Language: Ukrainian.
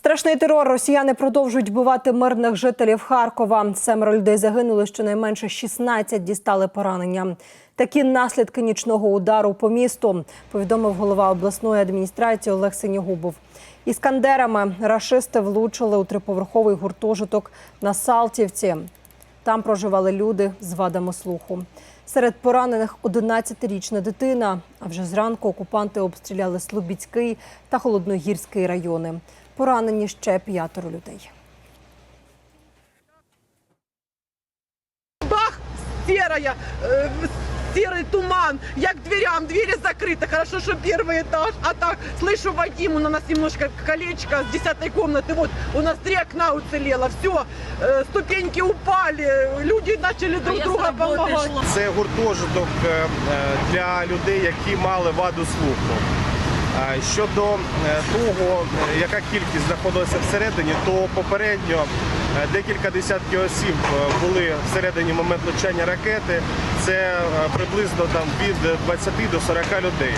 Страшний терор. Росіяни продовжують вбивати мирних жителів Харкова. Семеро людей загинули, щонайменше 16 дістали поранення. Такі наслідки нічного удару по місту, повідомив голова обласної адміністрації Олег Синігубов. Іскандерами рашисти влучили у триповерховий гуртожиток на Салтівці. Там проживали люди з вадами слуху. Серед поранених 11-річна дитина. А вже зранку окупанти обстріляли Слобідський та Холодногірський райони. Поранені ще п'ятеро людей. бах, серая, э, серый туман. Я к дверям, двери закрыты. Хорошо, что первый этаж. А так, слышу Вадим, он у нас немножко колечко с десятой комнаты. Вот, у нас три окна уцелело. Все, ступеньки упали. Люди начали друг друга помогать. Це гуртожиток е, е, для людей, які мали ваду слуху. Щодо е, того, е, яка кількість знаходилася всередині, то попередньо е, декілька десятків осіб були всередині момент влучання ракети. Це приблизно там від 20 до 40 людей.